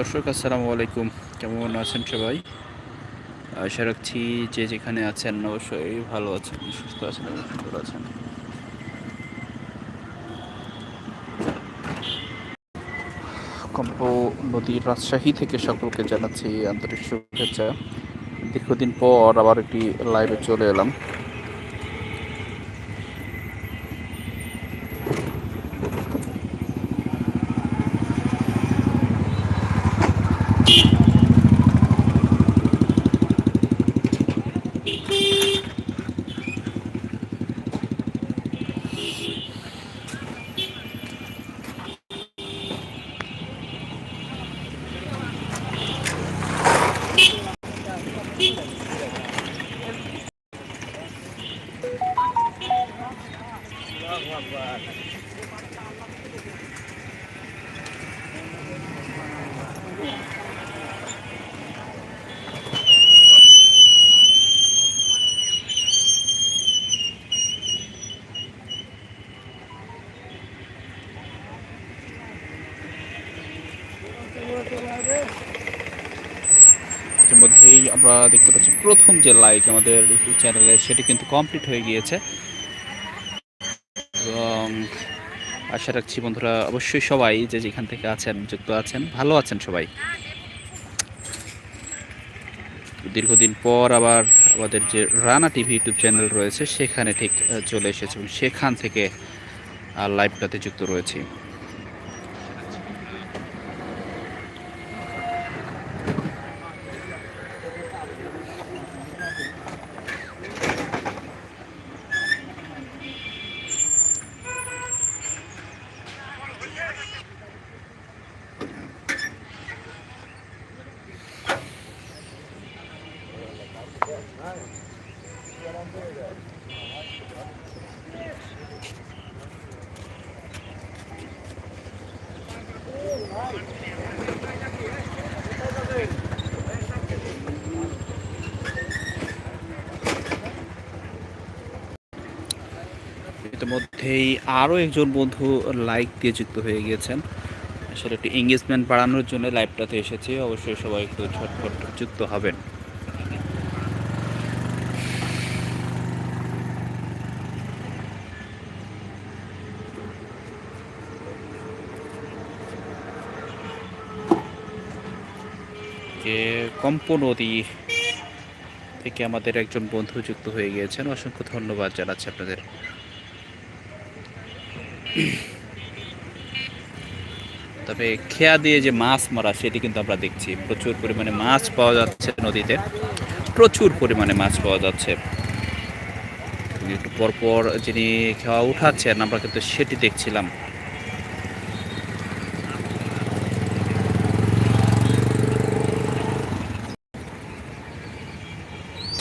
দর্শক, আসসালামু আলাইকুম। কেমন আছেন সবাই? আশা রাখছি যে যেখানে আছেন অবশ্যই ভালো আছেন, সুস্থ আছেন এবং সুন্দর আছেন। কম্প নদীর রাজশাহী থেকে সকলকে জানাচ্ছি আন্তরিক শুভেচ্ছা। দীর্ঘদিন পর আবার একটি লাইভে চলে এলাম। মধ্যেই আমরা দেখতে পাচ্ছি প্রথম যে লাইক আমাদের ইউটিউব চ্যানেলে সেটি কিন্তু কমপ্লিট হয়ে গিয়েছে এবং আশা রাখছি বন্ধুরা অবশ্যই সবাই যে যেখান থেকে আছেন, যুক্ত আছেন, ভালো আছেন সবাই। দীর্ঘদিন পর আবার আমাদের যে রানা টিভি ইউটিউব চ্যানেল রয়েছে, সেখানে ঠিক চলে এসেছে সেখান থেকে লাইভটাতে যুক্ত রয়েছি। ইতিমধ্যেই আরও একজন বন্ধু লাইক দিয়ে যুক্ত হয়ে গিয়েছেন। আসলে একটি এঙ্গেজমেন্ট বাড়ানোর জন্য লাইভটাতে এসেছি, অবশ্যই সবাই একটু ঝটফট যুক্ত হবেন। যে কম্প নদী থেকে আমাদের একজন বন্ধু যুক্ত হয়ে গিয়েছেন, অসংখ্য ধন্যবাদ জানাচ্ছি আপনাদের। তবে খেয়া দিয়ে যে মাছ মারা, সেটি কিন্তু আমরা দেখছি। প্রচুর পরিমাণে মাছ পাওয়া যাচ্ছে নদীতে। প্রচুর পরিমাণে মাছ পাওয়া যাচ্ছে। একটু পরপর যিনি খেয়া উঠাচ্ছেন, আমরা কিন্তু সেটি দেখছিলাম।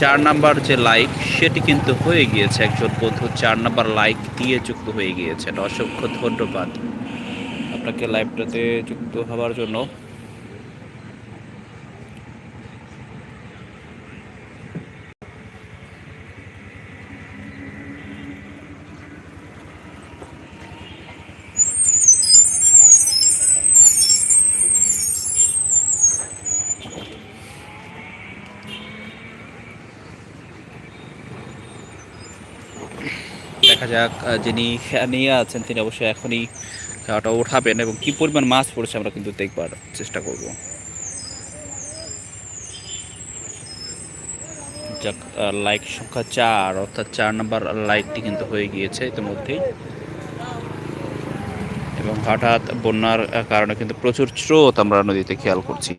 চার নাম্বার যে লাইক, সেটি কিন্তু হয়ে গিয়েছে একজন বন্ধু। চার নাম্বার লাইক দিয়ে যুক্ত হয়ে গিয়েছেন অসংখ্য ধন্যবাদ আপনাকে লাইভটাতে যুক্ত হওয়ার জন্য দেখা যাক যিনি নিয়ে আছেন তিনি অবশ্যই এখনই খেয়াটা উঠাবেন এবং কি পরিমাণ মাছ পড়েছে আমরা কিন্তু দেখবার চেষ্টা করব। যাক লাইক সংখ্যা চার, অর্থাৎ চার নাম্বার লাইকটি কিন্তু হয়ে গিয়েছে ইতিমধ্যেই। এবং হঠাৎ বন্যার কারণে কিন্তু প্রচুর স্রোত আমরা নদীতে খেয়াল করছি।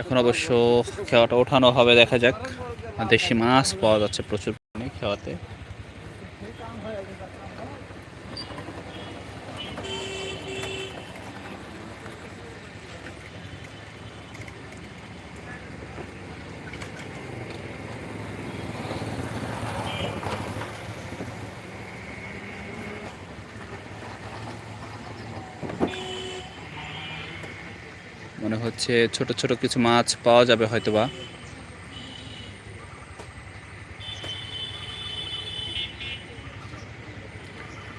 এখন অবশ্য খেওয়াটা ওঠানো হবে দেখা যাক। দেশি মাছ পাওয়া যাচ্ছে প্রচুর পরিমাণে খেওয়াতে মনে হচ্ছে ছোট ছোট কিছু মাছ পাওয়া যাবে হয়তোবা।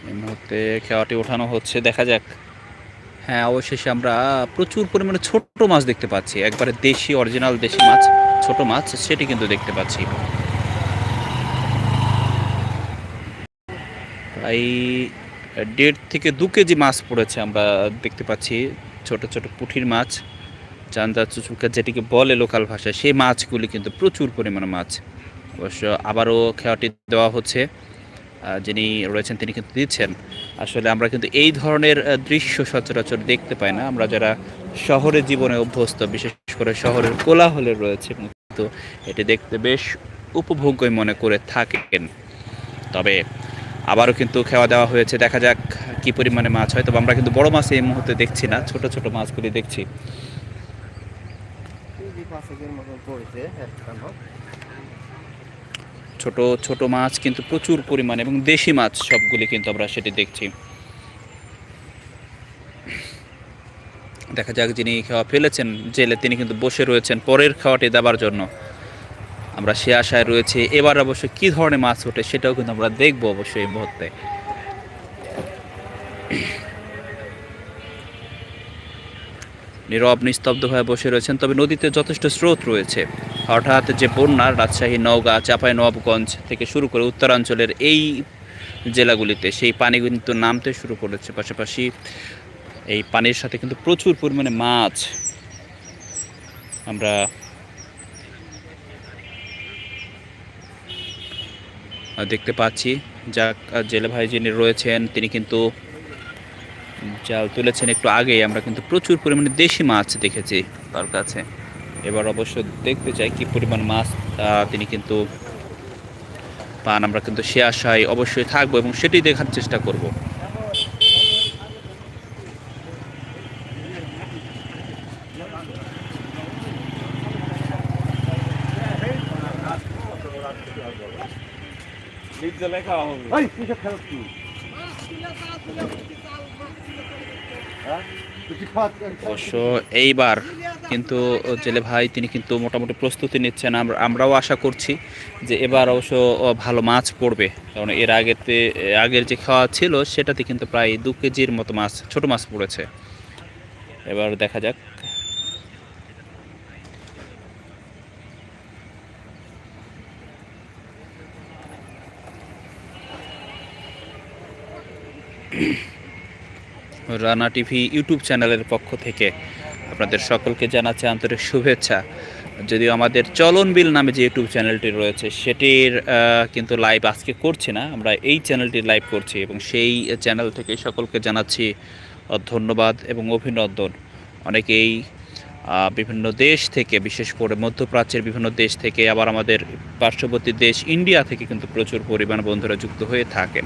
এই মুহূর্তে খেওয়াটি ওঠানো হচ্ছে, দেখা যাক। হ্যাঁ অবশেষে আমরা প্রচুর পরিমাণে ছোট মাছ দেখতে পাচ্ছি। একবারে দেশি অরিজিনাল দেশি মাছ, ছোট মাছ, সেটি কিন্তু দেখতে পাচ্ছি। প্রায় দেড় থেকে দু কেজি মাছ পড়েছে আমরা দেখতে পাচ্ছি, ছোট ছোট পুঁঠির মাছ। চান্দা চুচুকা যেটিকে বলে লোকাল ভাষায়, সেই মাছগুলি কিন্তু প্রচুর পরিমাণে মাছ। অবশ্য আবারও খেয়াটি দেওয়া হচ্ছে যিনি রয়েছেন তিনি কিন্তু দিচ্ছেন। আসলে আমরা কিন্তু এই ধরনের দৃশ্য সচরাচর দেখতে পাই না। আমরা যারা শহরের জীবনে অভ্যস্ত, বিশেষ করে শহরের কোলাহলে রয়েছে, কিন্তু এটি দেখতে বেশ উপভোগ্যই মনে করে থাকেন। তবে আবারও কিন্তু খাওয়া দেওয়া হয়েছে। দেখা যাক কি পরিমাণে মাছ হয়। তবে আমরা কিন্তু বড় মাছ এই মুহূর্তে দেখছি না। ছোট ছোট মাছগুলি দেখছি। ছোট ছোট মাছ কিন্তু প্রচুর পরিমাণে এবং দেশি মাছ সবগুলি কিন্তু আমরা সেটি দেখছি। দেখা যাক যিনি খাওয়া ফেলেছেন, জেলে তিনি কিন্তু বসে রয়েছেন পরের খাওয়াটি দেবার জন্য। আমরা সে আশায় রয়েছে, এবার অবশ্য কি ধরনের মাছ ওঠে সেটাও কিন্তু আমরা দেখব অবশ্যই এই মুহূর্তে। নীরব, নিস্তব্ধ হয়ে বসে রয়েছেন। তবে নদীতে যথেষ্ট স্রোত রয়েছে। হঠাৎ যে বন্যা রাজশাহী, নওগাঁ, চাঁপাই, নবাবগঞ্জ থেকে শুরু করে উত্তরাঞ্চলের এই জেলাগুলিতে সেই পানি কিন্তু নামতে শুরু করেছে। পাশাপাশি এই পানির সাথে কিন্তু প্রচুর পরিমাণে মাছ আমরা দেখতে পাচ্ছি। যা জেলে ভাই যিনি রয়েছেন, তিনি কিন্তু জাল তুলেছেন একটু আগেই আমরা কিন্তু প্রচুর পরিমাণে দেশি মাছ দেখেছি তার কাছে। এবার অবশ্য দেখতে চাই কি পরিমাণ মাছ আহ, তিনি কিন্তু পান আমরা কিন্তু সে আশায় অবশ্যই থাকব এবং সেটি দেখার চেষ্টা করব। এই কিসব অবশ্য এইবার কিন্তু জেলে ভাই, তিনি কিন্তু মোটামুটি প্রস্তুতি নিচ্ছেন। আমরা, আমরাও আশা করছি যে এবার অবশ্য ভালো মাছ পড়বে। কারণ এর আগেতে, আগের যে খাওয়া ছিল, সেটাতে কিন্তু প্রায় দু কেজির মতো মাছ, ছোট মাছ পড়েছে। এবার দেখা যাক। রানা টিভি ইউটিউব চ্যানেলের পক্ষ থেকে আপনাদের সকলকে জানাচ্ছি আন্তরিক শুভেচ্ছা। যদিও আমাদের চলন বিল নামে যে ইউটিউব চ্যানেলটি রয়েছে, সেটির কিন্তু লাইভ আজকে করছি না। আমরা এই চ্যানেলটি লাইভ করছি এবং সেই চ্যানেল থেকে সকলকে জানাচ্ছি ধন্যবাদ এবং অভিনন্দন। অনেকেই বিভিন্ন দেশ থেকে, বিশেষ করে মধ্যপ্রাচ্যের বিভিন্ন দেশ থেকে, আবার আমাদের পার্শ্ববর্তী দেশ ইন্ডিয়া থেকে কিন্তু প্রচুর পরিমাণ বন্ধুরা যুক্ত হয়ে থাকেন।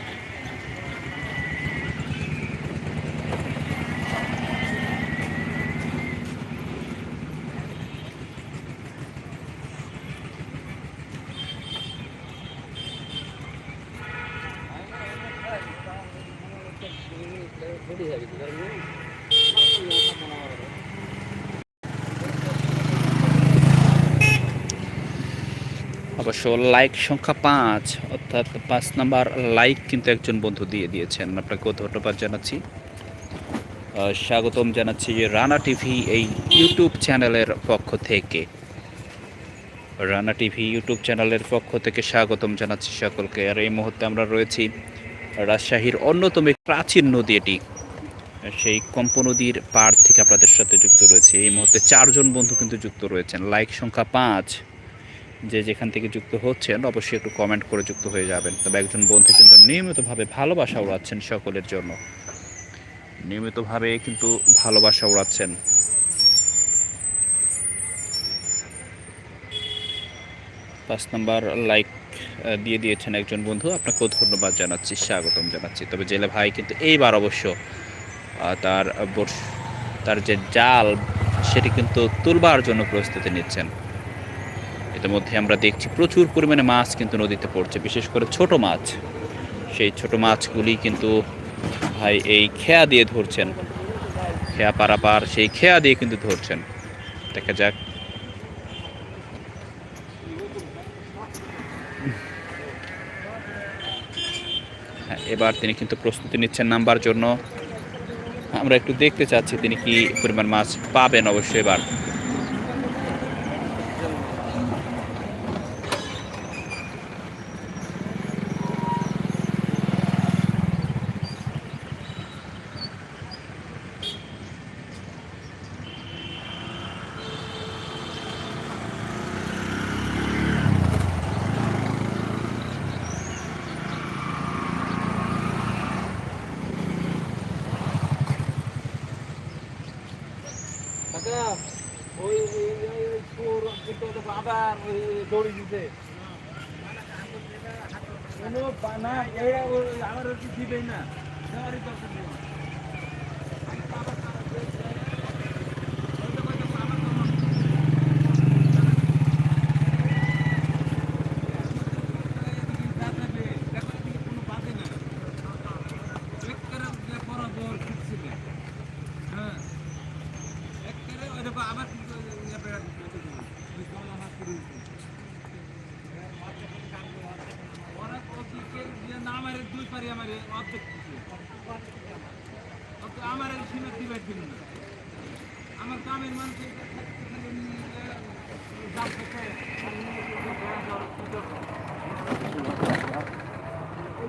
অবশ্য লাইক সংখ্যা পাঁচ, অর্থাৎ পাঁচ নাম্বার লাইক কিন্তু একজন বন্ধু দিয়ে দিয়েছেন। আপনাকেও ধন্যবাদ জানাচ্ছি। স্বাগতম জানাচ্ছি যে রানা টিভি এই ইউটিউব চ্যানেলের পক্ষ থেকে। রানা টিভি ইউটিউব চ্যানেলের পক্ষ থেকে স্বাগতম জানাচ্ছি সকলকে। আর এই মুহূর্তে আমরা রয়েছি রাজশাহীর অন্যতম প্রাচীন নদী এটি। সেই কম্প নদীর পাড় থেকে আপনাদের সাথে যুক্ত রয়েছে। এই মুহূর্তে চারজন বন্ধু কিন্তু যুক্ত রয়েছেন। লাইক সংখ্যা পাঁচ যে যেখান থেকে যুক্ত হচ্ছেন, অবশ্যই একটু কমেন্ট করে যুক্ত হয়ে যাবেন। তবে একজন বন্ধু কিন্তু নিয়মিতভাবে ভালোবাসা উড়াচ্ছেন সকলের জন্য। নিয়মিতভাবে কিন্তু ভালোবাসা উড়াচ্ছেন। পাঁচ নাম্বার লাইক দিয়ে দিয়েছেন একজন বন্ধু। আপনাকেও ধন্যবাদ জানাচ্ছি, স্বাগতম জানাচ্ছি। তবে জেলে ভাই কিন্তু এইবার অবশ্য তার তার যে জাল, সেটি কিন্তু তুলবার জন্য প্রস্তুতি নিচ্ছেন। ইতিমধ্যে আমরা দেখছি প্রচুর পরিমাণে মাছ কিন্তু নদীতে পড়ছে, বিশেষ করে ছোট মাছ। সেই ছোট মাছগুলি কিন্তু ভাই এই খেয়া দিয়ে ধরছেন। খেয়া পারাপার সেই খেয়া দিয়ে কিন্তু ধরছেন। দেখা যাক। হ্যাঁ এবার তিনি কিন্তু প্রস্তুতি নিচ্ছেন নাম্বার জন্য। আমরা একটু দেখতে চাচ্ছি তিনি কি পরিমাণ মাছ পাবেন অবশ্যই এবার কাকা ওই ওই ওই ওই চোর ওই দৌড়ি দিতে? কোনো না এই আমার দিবেই না। আমার এই সীমা দিবার দিল না আমার গ্রামের মানুষের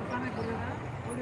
কানে করে না ওই